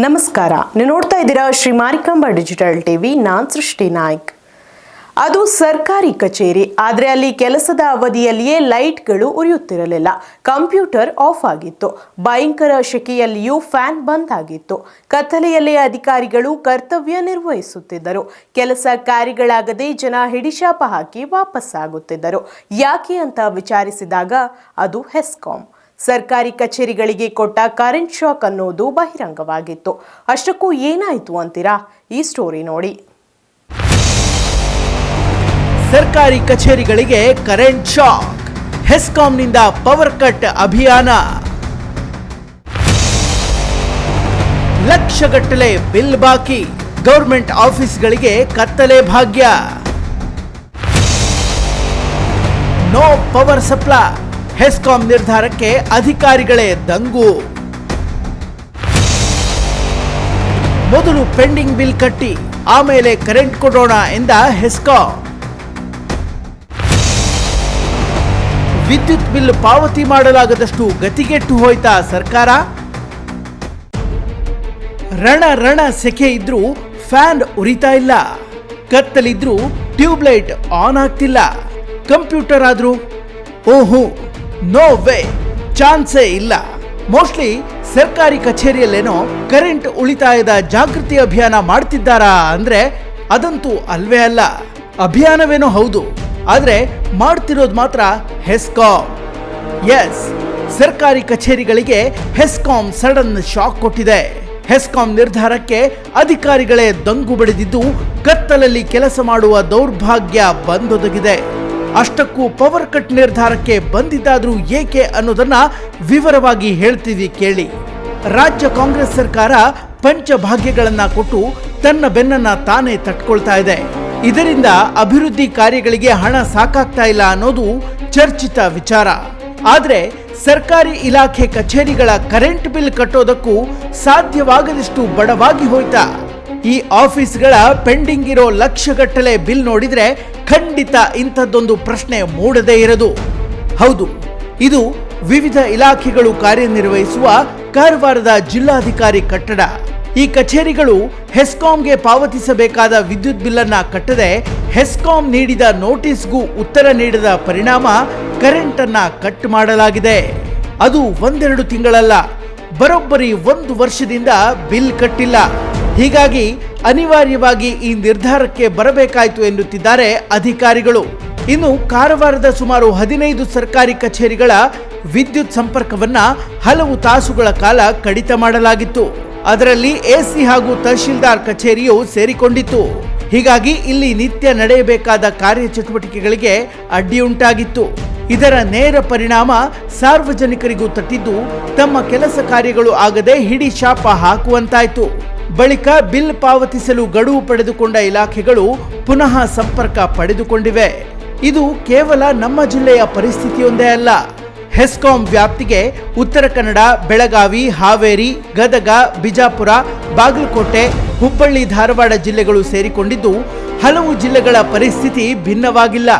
ನಮಸ್ಕಾರ. ನೀವು ನೋಡ್ತಾ ಇದ್ದೀರಾ ಶ್ರೀ ಮಾರಿಕಾಂಬ ಡಿಜಿಟಲ್ ಟಿವಿ. ನಾನ್ ಸೃಷ್ಟಿ ನಾಯ್ಕ್. ಅದು ಸರ್ಕಾರಿ ಕಚೇರಿ, ಆದರೆ ಅಲ್ಲಿ ಕೆಲಸದ ಅವಧಿಯಲ್ಲಿಯೇ ಲೈಟ್ಗಳು ಉರಿಯುತ್ತಿರಲಿಲ್ಲ. ಕಂಪ್ಯೂಟರ್ ಆಫ್ ಆಗಿತ್ತು. ಭಯಂಕರ ಶೆಕೆಯಲ್ಲಿಯೂ ಫ್ಯಾನ್ ಬಂದ್ ಆಗಿತ್ತು. ಕತ್ತಲೆಯಲ್ಲೇ ಅಧಿಕಾರಿಗಳು ಕರ್ತವ್ಯ ನಿರ್ವಹಿಸುತ್ತಿದ್ದರು. ಕೆಲಸ ಕಾರ್ಯಗಳಾಗದೆ ಜನ ಹಿಡಿಶಾಪ ಹಾಕಿ ವಾಪಸ್ಸಾಗುತ್ತಿದ್ದರು. ಯಾಕೆ ಅಂತ ವಿಚಾರಿಸಿದಾಗ ಅದು ಹೆಸ್ಕಾಂ. ಸರ್ಕಾರಿ ಕಚೇರಿಗಳಿಗೆ ಕೊಟ್ಟ ಕರೆಂಟ್ ಶಾಕ್ ಅನ್ನೋದು ಬಹಿರಂಗವಾಗಿತ್ತು. ಅಷ್ಟಕ್ಕೂ ಏನಾಯಿತು ಅಂತೀರಾ? ಈ ಸ್ಟೋರಿ ನೋಡಿ. ಸರ್ಕಾರಿ ಕಚೇರಿಗಳಿಗೆ ಕರೆಂಟ್ ಶಾಕ್. ಹೆಸ್ಕಾಂನಿಂದ ಪವರ್ ಕಟ್ ಅಭಿಯಾನ. ಲಕ್ಷಗಟ್ಟಲೆ ಬಿಲ್ ಬಾಕಿ. ಗೌರ್ಮೆಂಟ್ ಆಫೀಸ್ಗಳಿಗೆ ಕತ್ತಲೆ ಭಾಗ್ಯ. No power supply. ಹೆಸ್ಕಾಂ ನಿರ್ಧಾರಕ್ಕೆ ಅಧಿಕಾರಿಗಳೇ ದಂಗು. ಮೊದಲು ಪೆಂಡಿಂಗ್ ಬಿಲ್ ಕಟ್ಟಿ, ಆಮೇಲೆ ಕರೆಂಟ್ ಕೊಡೋಣ ಎಂದ ಹೆಸ್ಕಾಂ. ವಿದ್ಯುತ್ ಬಿಲ್ ಪಾವತಿ ಮಾಡಲಾಗದಷ್ಟು ಗತಿಗೆಟ್ಟು ಹೋಯ್ತಾ ಸರ್ಕಾರ. ರಣ ರಣ ಸೆಖೆ ಇದ್ರೂ ಫ್ಯಾನ್ ಉರಿತಾ ಇಲ್ಲ. ಕತ್ತಲಿದ್ರೂ ಟ್ಯೂಬ್ಲೈಟ್ ಆನ್ ಆಗ್ತಿಲ್ಲ. ಕಂಪ್ಯೂಟರ್ ಆದ್ರೂ ಓಹೋ. ನೋ ವೇ ಚಾನ್ಸೇ ಇಲ್ಲ. ಮೋಸ್ಟ್ಲಿ ಸರ್ಕಾರಿ ಕಚೇರಿಯಲ್ಲೇನೋ ಕರೆಂಟ್ ಉಳಿತಾಯದ ಜಾಗೃತಿ ಅಭಿಯಾನ ಮಾಡ್ತಿದ್ದಾರಾ ಅಂದ್ರೆ ಅದಂತೂ ಅಲ್ವೇ ಅಲ್ಲ. ಅಭಿಯಾನವೇನೋ ಹೌದು. ಆದ್ರೆ ಮಾಡ್ತಿರೋದು ಮಾತ್ರ ಹೆಸ್ಕಾಂ ಎಸ್ ಸರ್ಕಾರಿ ಕಚೇರಿಗಳಿಗೆ ಹೆಸ್ಕಾಂ ಸಡನ್ ಶಾಕ್ ಕೊಟ್ಟಿದೆ. ಹೆಸ್ಕಾಂ ನಿರ್ಧಾರಕ್ಕೆ ಅಧಿಕಾರಿಗಳೇ ದಂಗು ಬಡಿದಿದ್ದು ಕತ್ತಲಲ್ಲಿ ಕೆಲಸ ಮಾಡುವ ದೌರ್ಭಾಗ್ಯ ಬಂದೊದಗಿದೆ. ಅಷ್ಟಕ್ಕೂ ಪವರ್ ಕಟ್ ನಿರ್ಧಾರಕ್ಕೆ ಬಂದಿದ್ದಾದ್ರೂ ಏಕೆ ಅನ್ನೋದನ್ನ ವಿವರವಾಗಿ ಹೇಳ್ತೀವಿ ಕೇಳಿ. ರಾಜ್ಯ ಕಾಂಗ್ರೆಸ್ ಸರ್ಕಾರ ಪಂಚಭಾಗ್ಯಗಳನ್ನ ಕೊಟ್ಟು ತನ್ನ ಬೆನ್ನನ್ನ ತಾನೇ ತಟ್ಕೊಳ್ತಾ ಇದೆ. ಇದರಿಂದ ಅಭಿವೃದ್ಧಿ ಕಾರ್ಯಗಳಿಗೆ ಹಣ ಸಾಕಾಗ್ತಾ ಇಲ್ಲ ಅನ್ನೋದು ಚರ್ಚಿತ ವಿಚಾರ. ಆದ್ರೆ ಸರ್ಕಾರಿ ಇಲಾಖೆ ಕಚೇರಿಗಳ ಕರೆಂಟ್ ಬಿಲ್ ಕಟ್ಟೋದಕ್ಕೂ ಸಾಧ್ಯವಾಗದಷ್ಟು ಬಡವಾಗಿ ಹೋಯ್ತಾ. ಈ ಆಫೀಸ್ಗಳ ಪೆಂಡಿಂಗ್ ಇರೋ ಲಕ್ಷಗಟ್ಟಲೆ ಬಿಲ್ ನೋಡಿದ್ರೆ ಖಂಡಿತ ಇಂಥದ್ದೊಂದು ಪ್ರಶ್ನೆ ಮೂಡದೇ ಇರದು. ಹೌದು, ಇದು ವಿವಿಧ ಇಲಾಖೆಗಳು ಕಾರ್ಯನಿರ್ವಹಿಸುವ ಕಾರವಾರದ ಜಿಲ್ಲಾಧಿಕಾರಿ ಕಟ್ಟಡ. ಈ ಕಚೇರಿಗಳು ಹೆಸ್ಕಾಂಗೆ ಪಾವತಿಸಬೇಕಾದ ವಿದ್ಯುತ್ ಬಿಲ್ಲನ್ನ ಕಟ್ಟದೆ ಹೆಸ್ಕಾಂ ನೀಡಿದ ನೋಟಿಸ್ಗೂ ಉತ್ತರ ನೀಡದ ಪರಿಣಾಮ ಕರೆಂಟ್ ಅನ್ನ ಕಟ್ ಮಾಡಲಾಗಿದೆ. ಅದು ಒಂದೆರಡು ತಿಂಗಳಲ್ಲ, ಬರೋಬ್ಬರಿ ಒಂದು ವರ್ಷದಿಂದ ಬಿಲ್ ಕಟ್ಟಿಲ್ಲ. ಹೀಗಾಗಿ ಅನಿವಾರ್ಯವಾಗಿ ಈ ನಿರ್ಧಾರಕ್ಕೆ ಬರಬೇಕಾಯಿತು ಎನ್ನುತ್ತಿದ್ದಾರೆ ಅಧಿಕಾರಿಗಳು. ಇನ್ನು ಕಾರವಾರದ ಸುಮಾರು ಹದಿನೈದು ಸರ್ಕಾರಿ ಕಚೇರಿಗಳ ವಿದ್ಯುತ್ ಸಂಪರ್ಕವನ್ನ ಹಲವು ತಾಸುಗಳ ಕಾಲ ಕಡಿತ ಮಾಡಲಾಗಿತ್ತು. ಅದರಲ್ಲಿ ಎಸಿ ಹಾಗೂ ತಹಶೀಲ್ದಾರ್ ಕಚೇರಿಯು ಸೇರಿಕೊಂಡಿತ್ತು. ಹೀಗಾಗಿ ಇಲ್ಲಿ ನಿತ್ಯ ನಡೆಯಬೇಕಾದ ಕಾರ್ಯಚಟುವಟಿಕೆಗಳಿಗೆ ಅಡ್ಡಿಯುಂಟಾಗಿತ್ತು. ಇದರ ನೇರ ಪರಿಣಾಮ ಸಾರ್ವಜನಿಕರಿಗೂ ತಟ್ಟಿದ್ದು ತಮ್ಮ ಕೆಲಸ ಕಾರ್ಯಗಳು ಆಗದೆ ಹಿಡಿ ಶಾಪ ಹಾಕುವಂತಾಯ್ತು. ಬಳಿಕ ಬಿಲ್ ಪಾವತಿಸಲು ಗಡುವು ಪಡೆದುಕೊಂಡ ಇಲಾಖೆಗಳು ಪುನಃ ಸಂಪರ್ಕ ಪಡೆದುಕೊಂಡಿವೆ. ಇದು ಕೇವಲ ನಮ್ಮ ಜಿಲ್ಲೆಯ ಪರಿಸ್ಥಿತಿಯೊಂದೇ ಅಲ್ಲ. ಹೆಸ್ಕಾಂ ವ್ಯಾಪ್ತಿಗೆ ಉತ್ತರ ಕನ್ನಡ, ಬೆಳಗಾವಿ, ಹಾವೇರಿ, ಗದಗ, ಬಿಜಾಪುರ, ಬಾಗಲಕೋಟೆ, ಹುಬ್ಬಳ್ಳಿ, ಧಾರವಾಡ ಜಿಲ್ಲೆಗಳು ಸೇರಿಕೊಂಡಿದ್ದು ಹಲವು ಜಿಲ್ಲೆಗಳ ಪರಿಸ್ಥಿತಿ ಭಿನ್ನವಾಗಿಲ್ಲ.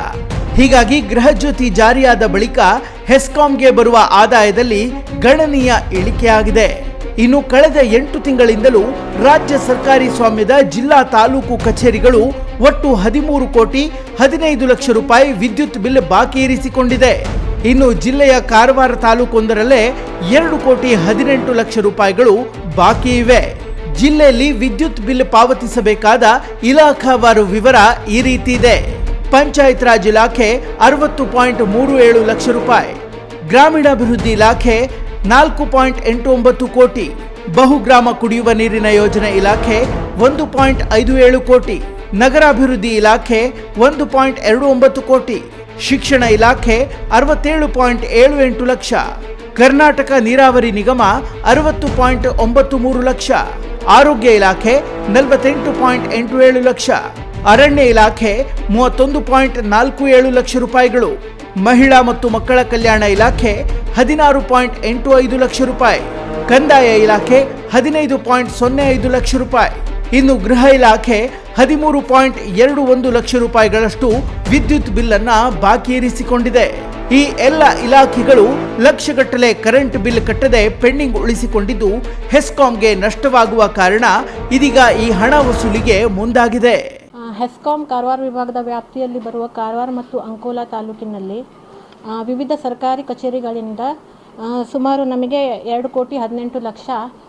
ಹೀಗಾಗಿ ಗೃಹ ಜ್ಯೋತಿ ಜಾರಿಯಾದ ಬಳಿಕ ಹೆಸ್ಕಾಂಗೆ ಬರುವ ಆದಾಯದಲ್ಲಿ ಗಣನೀಯ ಇಳಿಕೆಯಾಗಿದೆ. ಇನ್ನು ಕಳೆದ ಎಂಟು ತಿಂಗಳಿಂದಲೂ ರಾಜ್ಯ ಸರ್ಕಾರಿ ಸ್ವಾಮ್ಯದ ಜಿಲ್ಲಾ ತಾಲೂಕು ಕಚೇರಿಗಳು ಒಟ್ಟು ಹದಿಮೂರು ಕೋಟಿ ಹದಿನೈದು ಲಕ್ಷ ರೂಪಾಯಿ ವಿದ್ಯುತ್ ಬಿಲ್ ಬಾಕಿ ಇರಿಸಿಕೊಂಡಿದೆ. ಇನ್ನು ಜಿಲ್ಲೆಯ ಕಾರವಾರ ತಾಲೂಕೊಂದರಲ್ಲೇ ಎರಡು ಕೋಟಿ ಹದಿನೆಂಟು ಲಕ್ಷ ರೂಪಾಯಿಗಳು ಬಾಕಿ ಇವೆ. ಜಿಲ್ಲೆಯಲ್ಲಿ ವಿದ್ಯುತ್ ಬಿಲ್ ಪಾವತಿಸಬೇಕಾದ ಇಲಾಖಾವಾರು ವಿವರ ಈ ರೀತಿ ಇದೆ. ಪಂಚಾಯತ್ ರಾಜ್ ಇಲಾಖೆ ಅರವತ್ತು ಪಾಯಿಂಟ್ ಮೂರು ಏಳು ಲಕ್ಷ ರೂಪಾಯಿ. ಗ್ರಾಮೀಣಾಭಿವೃದ್ಧಿ ಇಲಾಖೆ ನಾಲ್ಕು ಪಾಯಿಂಟ್ ಎಂಟು ಒಂಬತ್ತು ಕೋಟಿ ಬಹುಗ್ರಾಮ ಕುಡಿಯುವ ನೀರಿನ ಯೋಜನೆ ಇಲಾಖೆ, ಒಂದು ಪಾಯಿಂಟ್ ಐದು ಏಳು ಕೋಟಿ ನಗರಾಭಿವೃದ್ಧಿ ಇಲಾಖೆ, ಒಂದು ಪಾಯಿಂಟ್ ಎರಡು ಒಂಬತ್ತು ಕೋಟಿ ಶಿಕ್ಷಣ ಇಲಾಖೆ, ಅರವತ್ತೇಳು ಪಾಯಿಂಟ್ ಏಳು ಎಂಟು ಲಕ್ಷ ಕರ್ನಾಟಕ ನೀರಾವರಿ ನಿಗಮ, ಅರವತ್ತು ಪಾಯಿಂಟ್ ಒಂಬತ್ತು ಮೂರು ಲಕ್ಷ ಆರೋಗ್ಯ ಇಲಾಖೆ, ನಲವತ್ತೆಂಟು ಪಾಯಿಂಟ್ ಎಂಟು ಏಳು ಲಕ್ಷ ಅರಣ್ಯ ಇಲಾಖೆ ಮೂವತ್ತೊಂದು ಪಾಯಿಂಟ್ ನಾಲ್ಕು ಏಳು ಲಕ್ಷ ರೂಪಾಯಿಗಳು, ಮಹಿಳಾ ಮತ್ತು ಮಕ್ಕಳ ಕಲ್ಯಾಣ ಇಲಾಖೆ ಹದಿನಾರು ಪಾಯಿಂಟ್ ಎಂಟು ಐದು ಲಕ್ಷ ರೂಪಾಯಿ, ಕಂದಾಯ ಇಲಾಖೆ ಹದಿನೈದು ಪಾಯಿಂಟ್ ಸೊನ್ನೆ ಐದು ಲಕ್ಷ ರೂಪಾಯಿ. ಇನ್ನು ಗೃಹ ಇಲಾಖೆ ಹದಿಮೂರು ಪಾಯಿಂಟ್ ಎರಡು ಒಂದು ಲಕ್ಷ ರೂಪಾಯಿಗಳಷ್ಟು ವಿದ್ಯುತ್ ಬಿಲ್ ಅನ್ನ ಬಾಕಿ ಇರಿಸಿಕೊಂಡಿದೆ. ಈ ಎಲ್ಲ ಇಲಾಖೆಗಳು ಲಕ್ಷಗಟ್ಟಲೆ ಕರೆಂಟ್ ಬಿಲ್ ಕಟ್ಟದೆ ಪೆಂಡಿಂಗ್ ಉಳಿಸಿಕೊಂಡಿದ್ದು ಹೆಸ್ಕಾಂಗೆ ನಷ್ಟವಾಗುವ ಕಾರಣ ಇದೀಗ ಈ ಹಣ ವಸೂಲಿಗೆ ಮುಂದಾಗಿದೆ. ಹೆಸ್ಕಾಂ ಕಾರವಾರ ವಿಭಾಗದ ವ್ಯಾಪ್ತಿಯಲ್ಲಿ ಬರುವ ಕಾರವಾರ ಮತ್ತು ಅಂಕೋಲಾ ತಾಲೂಕಿನಲ್ಲಿ ವಿವಿಧ ಸರ್ಕಾರಿ ಕಚೇರಿಗಳಿಂದ ಸುಮಾರು ನಮಗೆ ಎರಡು ಕೋಟಿ ಹದಿನೆಂಟು ಲಕ್ಷ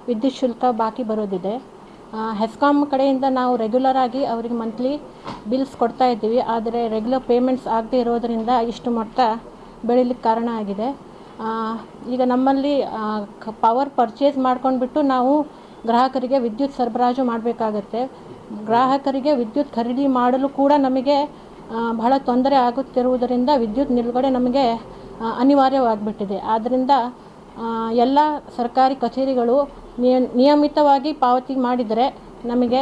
ವಿದ್ಯುತ್ ಶುಲ್ಕ ಬಾಕಿ ಬರೋದಿದೆ. ಹೆಸ್ಕಾಂ ಕಡೆಯಿಂದ ನಾವು ರೆಗ್ಯುಲರ್ ಆಗಿ ಅವರಿಗೆ ಮಂತ್ಲಿ ಬಿಲ್ಸ್ ಕೊಡ್ತಾ ಇದ್ದೀವಿ. ಆದರೆ ರೆಗ್ಯುಲರ್ ಪೇಮೆಂಟ್ಸ್ ಆಗದೇ ಇರೋದರಿಂದ ಇಷ್ಟು ಮೊತ್ತ ಬೆಳೀಲಿಕ್ಕೆ ಕಾರಣ ಆಗಿದೆ. ಈಗ ನಮ್ಮಲ್ಲಿ ಪವರ್ ಪರ್ಚೇಸ್ ಮಾಡ್ಕೊಂಡ್ಬಿಟ್ಟು ನಾವು ಗ್ರಾಹಕರಿಗೆ ವಿದ್ಯುತ್ ಸರಬರಾಜು ಮಾಡಬೇಕಾಗತ್ತೆ. ಗ್ರಾಹಕರಿಗೆ ವಿದ್ಯುತ್ ಖರೀದಿ ಮಾಡಲು ಕೂಡ ನಮಗೆ ಬಹಳ ತೊಂದರೆ ಆಗುತ್ತಿರುವುದರಿಂದ ವಿದ್ಯುತ್ ನಿಲುಗಡೆ ನಮಗೆ ಅನಿವಾರ್ಯವಾಗಿಬಿಟ್ಟಿದೆ. ಆದ್ದರಿಂದ ಎಲ್ಲ ಸರ್ಕಾರಿ ಕಚೇರಿಗಳು ನಿಯ, ನಿಯಮಿತವಾಗಿ ಪಾವತಿ ಮಾಡಿದರೆ ನಮಗೆ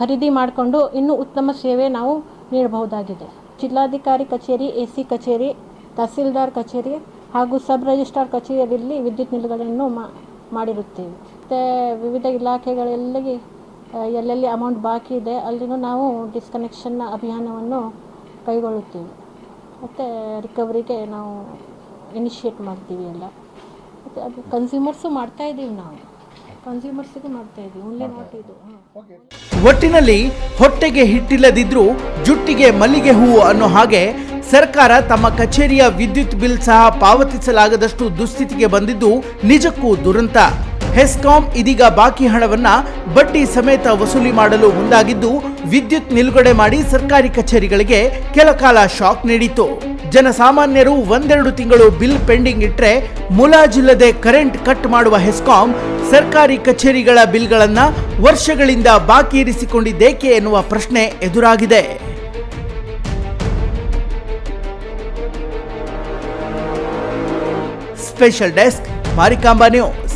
ಖರೀದಿ ಮಾಡಿಕೊಂಡು ಇನ್ನೂ ಉತ್ತಮ ಸೇವೆ ನಾವು ನೀಡಬಹುದಾಗಿದೆ. ಜಿಲ್ಲಾಧಿಕಾರಿ ಕಚೇರಿ ಎ ಸಿ ಕಚೇರಿ, ತಹಸೀಲ್ದಾರ್ ಕಚೇರಿ ಹಾಗೂ ಸಬ್ ರಿಜಿಸ್ಟ್ರಾರ್ ಕಚೇರಿಯಲ್ಲಿ ವಿದ್ಯುತ್ ನಿಲುಗಡೆಯನ್ನು ಮಾಡಿರುತ್ತೇವೆ. ಮತ್ತು ವಿವಿಧ ಇಲಾಖೆಗಳಲ್ಲಿ ಎಲ್ಲೆಲ್ಲಿ ಅಮೌಂಟ್ ಬಾಕಿ ಇದೆ ಅಲ್ಲಿನೂ ನಾವು ಡಿಸ್ಕನೆಕ್ಷನ್ ಅಭಿಯಾನವನ್ನು ಕೈಗೊಳ್ಳುತ್ತೇವೆ. ಮತ್ತು ರಿಕವರಿಗೆ ನಾವು ಇನಿಷಿಯೇಟ್ ಮಾಡ್ತೀವಿ ಎಲ್ಲ. ಮತ್ತು ಅದು ಕನ್ಸ್ಯೂಮರ್ಸು ಮಾಡ್ತಾ ಇದ್ದೀವಿ ನಾವು. ಕನ್ಸ್ಯೂಮರ್ಸಿಗೂ ಮಾಡ್ತಾ ಇದ್ದೀವಿ. ಓನ್ಲಿ ನಾಟ್ ಇದು. ಹಾಂ ಒಟ್ಟಿನಲ್ಲಿ ಹೊಟ್ಟೆಗೆ ಹಿಟ್ಟಿಲ್ಲದಿದ್ದರೂ ಜುಟ್ಟಿಗೆ ಮಲ್ಲಿಗೆ ಹೂವು ಅನ್ನೋ ಹಾಗೆ ಸರ್ಕಾರ ತಮ್ಮ ಕಚೇರಿಯ ವಿದ್ಯುತ್ ಬಿಲ್ ಸಹ ಪಾವತಿಸಲಾಗದಷ್ಟು ದುಸ್ಥಿತಿಗೆ ಬಂದಿದ್ದು ನಿಜಕ್ಕೂ ದುರಂತ. ಹೆಸ್ಕಾಂ ಇದೀಗ ಬಾಕಿ ಹಣವನ್ನ ಬಡ್ಡಿ ಸಮೇತ ವಸೂಲಿ ಮಾಡಲು ಮುಂದಾಗಿದ್ದು, ವಿದ್ಯುತ್ ನಿಲುಗಡೆ ಮಾಡಿ ಸರ್ಕಾರಿ ಕಚೇರಿಗಳಿಗೆ ಕೆಲ ಕಾಲ ಶಾಕ್ ನೀಡಿತು ಜನಸಾಮಾನ್ಯರು ಒಂದೆರಡು ತಿಂಗಳು ಬಿಲ್ ಪೆಂಡಿಂಗ್ ಇಟ್ಟರೆ ಮುಲಾಜಿಲ್ಲದೆ ಕರೆಂಟ್ ಕಟ್ ಮಾಡುವ ಹೆಸ್ಕಾಂ ಸರ್ಕಾರಿ ಕಚೇರಿಗಳ ಬಿಲ್ಗಳನ್ನ ವರ್ಷಗಳಿಂದ ಬಾಕಿ ಇರಿಸಿಕೊಂಡಿದ್ದೇಕೆ ಎನ್ನುವ ಪ್ರಶ್ನೆ ಎದುರಾಗಿದೆ. Special desk, Marikamba news.